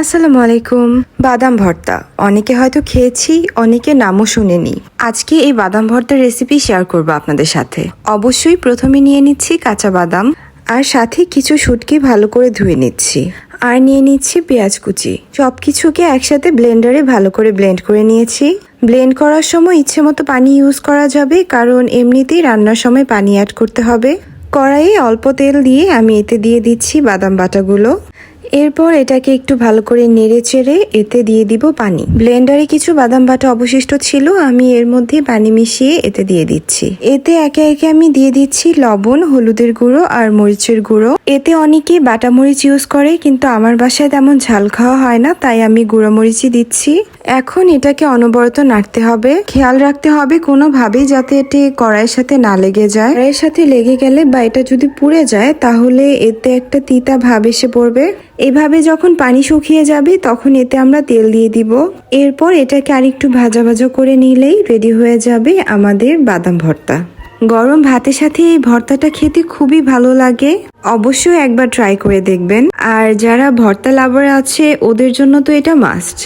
আসসালামু আলাইকুম। বাদাম ভর্তা। অনেকে হয়তো খেয়েছি, অনেকে নামও শুনেনি। আজকে এই বাদাম ভর্তার রেসিপি শেয়ার করব আপনাদের সাথে। অবশ্যই প্রথমে নিয়ে নিচ্ছি কাঁচা বাদাম আর সাথে কিছু শুটকি ভালো করে ধুয়ে নিচ্ছি। আর নিয়ে নিচ্ছি পেঁয়াজ কুচি। সব কিছুকে একসাথে ব্লেন্ডারে ভালো করে ব্লেন্ড করে নিয়েছি। ব্লেন্ড করার সময় ইচ্ছে মতো পানি ইউজ করা যাবে, কারণ এমনিতেই রান্নার সময় পানি অ্যাড করতে হবে। কড়াইয়ে অল্প তেল দিয়ে আমি এতে দিয়ে দিচ্ছি বাদাম বাটাগুলো। এরপর এটাকে একটু ভালো করে নেড়ে চেড়ে এতে দিয়ে দিব পানি। ব্লেন্ডারে কিছু বাদাম বাটা অবশিষ্ট ছিল, আমি এর মধ্যে পানি মিশিয়ে এতে দিয়ে দিচ্ছি। এতে একে একে আমি দিয়ে দিচ্ছি লবণ, হলুদের গুঁড়ো আর মরিচের গুঁড়ো। এতে অনেকে বাটা মরিচ ইউজ করে, কিন্তু আমার বাসায় তেমন ঝাল খাওয়া হয় না, তাই আমি গুঁড়ো মরিচই দিচ্ছি। এখন এটাকে অনবরত নাড়তে হবে। খেয়াল রাখতে হবে কোনোভাবেই যাতে এটি কড়াইয়ের সাথে না লেগে যায়। কড়াইয়ের সাথে লেগে গেলে বা এটা যদি পুড়ে যায়, তাহলে এতে একটা তিতা ভাব এসে পড়বে। এভাবে যখন পানি শুকিয়ে যাবে, তখন এতে আমরা তেল দিয়ে দিব। এরপর এটাকে আরেকটু ভাজা ভাজা করে নিলেই রেডি হয়ে যাবে আমাদের বাদাম ভর্তা। গরম ভাতের সাথে এই ভর্তাটা খেতে খুবই ভালো লাগে। অবশ্যই একবার ট্রাই করে দেখবেন। আর যারা ভর্তা লাভার আছে, ওদের জন্য তো এটা মাস্ট।